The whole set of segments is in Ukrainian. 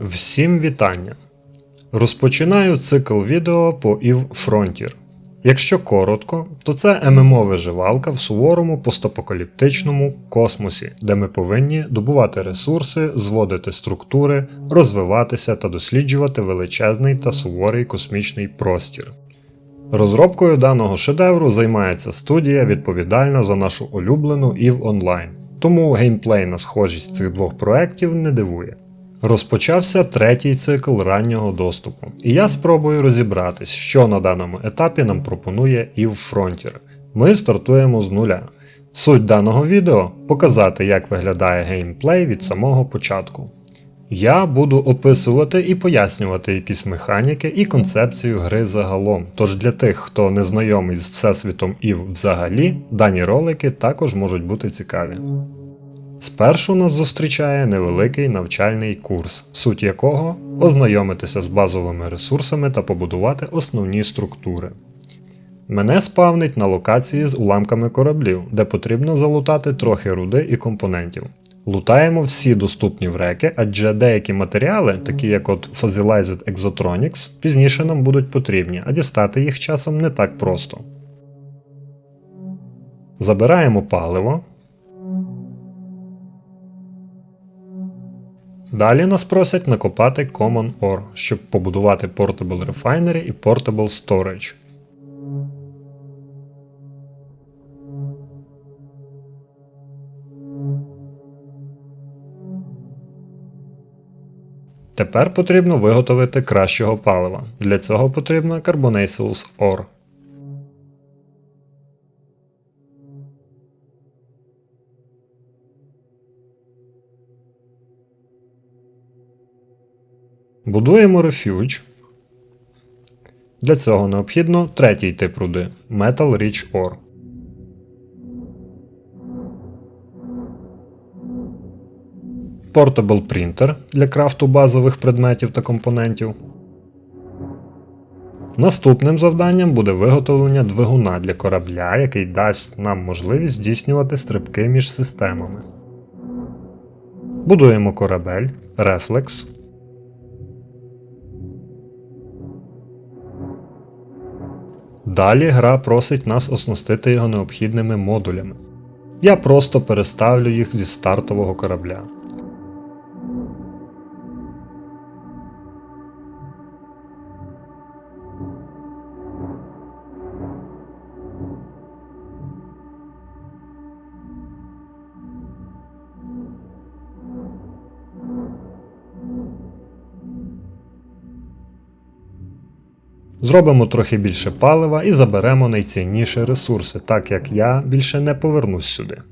Всім вітання! Розпочинаю цикл відео по EVE Frontier. Якщо коротко, то це ММО-виживалка в суворому постапокаліптичному космосі, де ми повинні добувати ресурси, зводити структури, розвиватися та досліджувати величезний та суворий космічний простір. Розробкою даного шедевру займається студія, відповідальна за нашу улюблену EVE Online, тому геймплей на схожість цих двох проєктів не дивує. Розпочався третій цикл раннього доступу, і я спробую розібратись, що на даному етапі нам пропонує EVE Frontier. Ми стартуємо з нуля. Суть даного відео показати, як виглядає геймплей від самого початку. Я буду описувати і пояснювати якісь механіки і концепцію гри загалом. Тож для тих, хто не знайомий з всесвітом EVE взагалі, дані ролики також можуть бути цікаві. Спершу нас зустрічає невеликий навчальний курс, суть якого ознайомитися з базовими ресурсами та побудувати основні структури. Мене спавнить на локації з уламками кораблів, де потрібно залутати трохи руди і компонентів. Лутаємо всі доступні вреки, адже деякі матеріали, такі як от Fossilized Exotronics, пізніше нам будуть потрібні, а дістати їх часом не так просто. Забираємо паливо. Далі нас просять накопати Common Ore, щоб побудувати Portable Refinery і Portable Storage. Тепер потрібно виготовити кращого палива. Для цього потрібно Carbonaceous Ore. Будуємо Refuge. Для цього необхідно третій тип руди Metal Rich Ore. Portable Printer для крафту базових предметів та компонентів. Наступним завданням буде виготовлення двигуна для корабля, який дасть нам можливість здійснювати стрибки між системами. Будуємо корабель, рефлекс. Далі гра просить нас оснастити його необхідними модулями. Я просто переставлю їх зі стартового корабля. Зробимо трохи більше палива і заберемо найцінніші ресурси, так як я більше не повернусь сюди.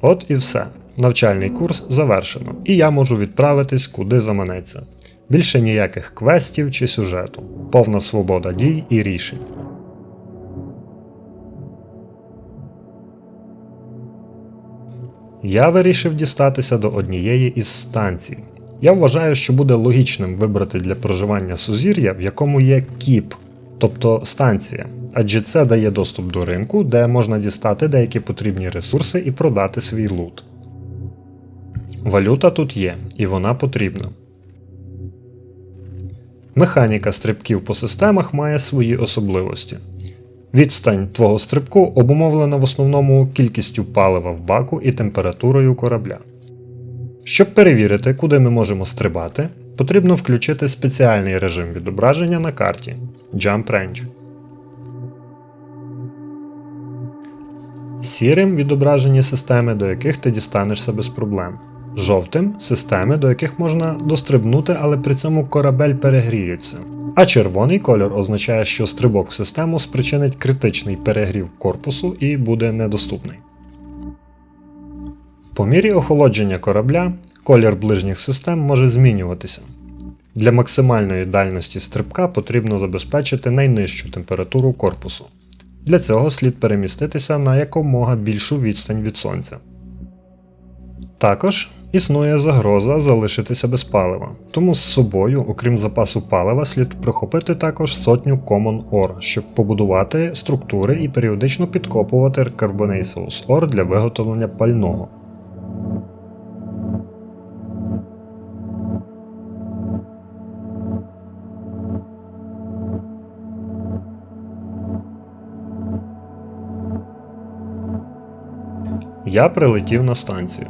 От і все. Навчальний курс завершено, і я можу відправитись куди заманеться. Більше ніяких квестів чи сюжету, повна свобода дій і рішень. Я вирішив дістатися до однієї із станцій. Я вважаю, що буде логічним вибрати для проживання сузір'я, в якому є кіп, тобто станція, адже це дає доступ до ринку, де можна дістати деякі потрібні ресурси і продати свій лут. Валюта тут є, і вона потрібна. Механіка стрибків по системах має свої особливості. Відстань твого стрибку обумовлена в основному кількістю палива в баку і температурою корабля. Щоб перевірити, куди ми можемо стрибати, потрібно включити спеціальний режим відображення на карті Jump Range. Сірим відображені системи, до яких ти дістанешся без проблем. Жовтим системи, до яких можна дострибнути, але при цьому корабель перегріється. А червоний кольор означає, що стрибок в систему спричинить критичний перегрів корпусу і буде недоступний. По мірі охолодження корабля колір ближніх систем може змінюватися. Для максимальної дальності стрибка потрібно забезпечити найнижчу температуру корпусу. Для цього слід переміститися на якомога більшу відстань від сонця. Також існує загроза залишитися без палива, тому з собою, окрім запасу палива, слід прихопити також сотню Common Ore, щоб побудувати структури і періодично підкопувати Carbonaceous Ore для виготовлення пального. Я прилетів на станцію.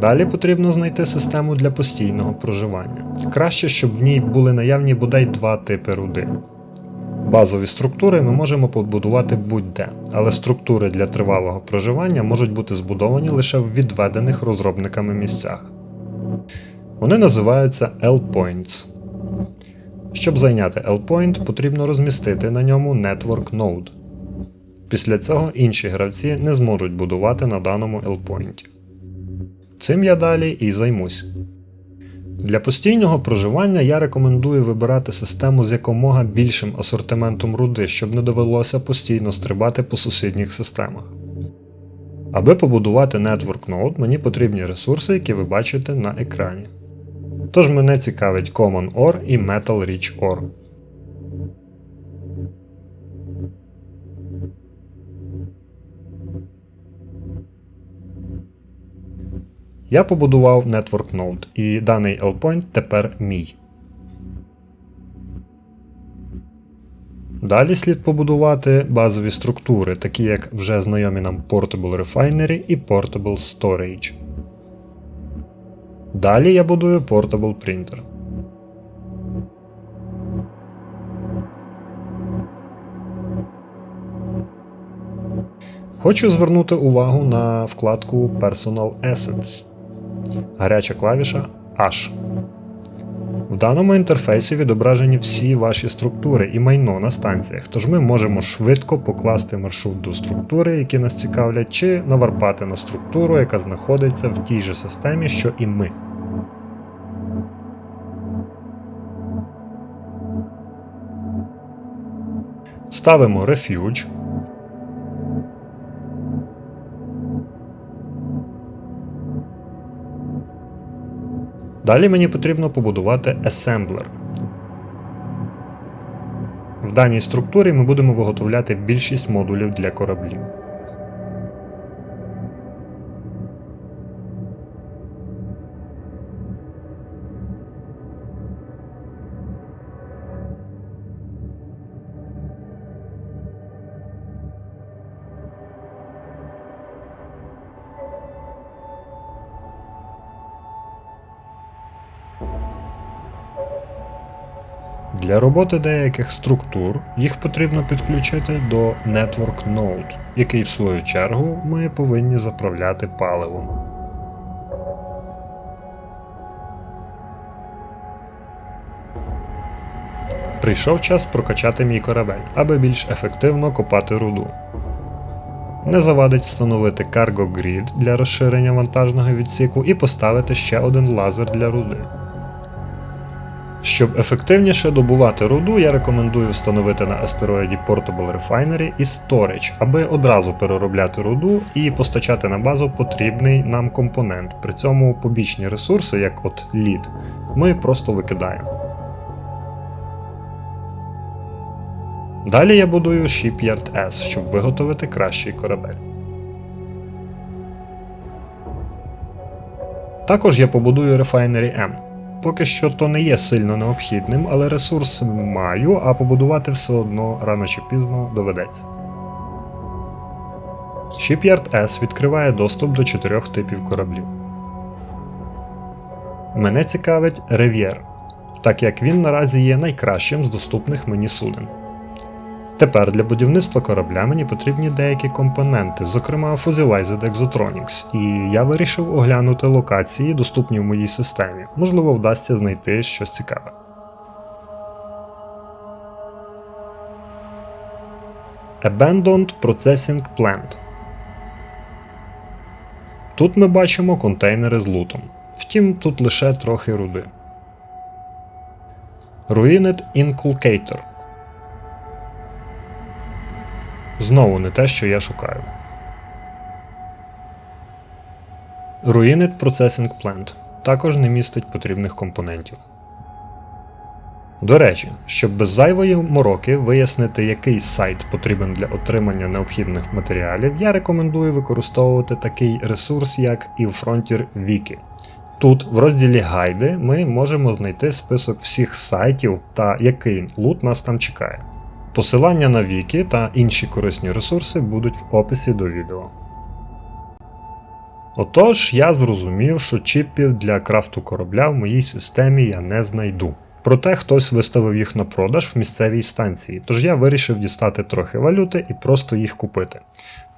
Далі потрібно знайти систему для постійного проживання. Краще, щоб в ній були наявні бодай два типи руди. Базові структури ми можемо побудувати будь-де, але структури для тривалого проживання можуть бути збудовані лише в відведених розробниками місцях. Вони називаються L-Points. Щоб зайняти L-Point, потрібно розмістити на ньому Network Node. Після цього інші гравці не зможуть будувати на даному L-Point. Цим я далі і займусь. Для постійного проживання я рекомендую вибирати систему з якомога більшим асортиментом руди, щоб не довелося постійно стрибати по сусідніх системах. Аби побудувати Network Node, мені потрібні ресурси, які ви бачите на екрані. Тож мене цікавить Common Ore і Metal Rich Ore. Я побудував Network Node, і даний L-Point тепер мій. Далі слід побудувати базові структури, такі як вже знайомі нам Portable Refinery і Portable Storage. Далі я будую Portable Printer. Хочу звернути увагу на вкладку Personal Assets. Гаряча клавіша H. Даному інтерфейсі відображені всі ваші структури і майно на станціях, тож ми можемо швидко покласти маршрут до структури, які нас цікавлять, чи наварпати на структуру, яка знаходиться в тій же системі, що і ми. Ставимо Refuge. Далі мені потрібно побудувати есемблер. В даній структурі ми будемо виготовляти більшість модулів для кораблів. Для роботи деяких структур їх потрібно підключити до Network Node, який в свою чергу ми повинні заправляти паливом. Прийшов час прокачати мій корабель, аби більш ефективно копати руду. Не завадить встановити Cargo Grid для розширення вантажного відсіку і поставити ще один лазер для руди. Щоб ефективніше добувати руду, я рекомендую встановити на астероїді Portable Refinery і Storage, аби одразу переробляти руду і постачати на базу потрібний нам компонент. При цьому побічні ресурси, як от лід, ми просто викидаємо. Далі я будую Shipyard S, щоб виготовити кращий корабель. Також я побудую Refinery M. Поки що то не є сильно необхідним, але ресурс маю, а побудувати все одно рано чи пізно доведеться. Shipyard S відкриває доступ до чотирьох типів кораблів. Мене цікавить Рев'єр, так як він наразі є найкращим з доступних мені суден. Тепер для будівництва корабля мені потрібні деякі компоненти, зокрема Fossilized Exotronics, і я вирішив оглянути локації, доступні в моїй системі. Можливо, вдасться знайти щось цікаве. Abandoned Processing Plant. Тут ми бачимо контейнери з лутом. Втім, тут лише трохи руди. Ruined Inculcator. Знову не те, що я шукаю. Ruined Processing Plant також не містить потрібних компонентів. До речі, щоб без зайвої мороки вияснити, який сайт потрібен для отримання необхідних матеріалів, я рекомендую використовувати такий ресурс, як eFrontier Wiki. Тут, в розділі Гайди, ми можемо знайти список всіх сайтів та який лут нас там чекає. Посилання на віки та інші корисні ресурси будуть в описі до відео. Отож, я зрозумів, що чіпів для крафту корабля в моїй системі я не знайду. Проте хтось виставив їх на продаж в місцевій станції, тож я вирішив дістати трохи валюти і просто їх купити.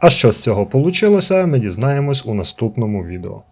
А що з цього вийшло, ми дізнаємось у наступному відео.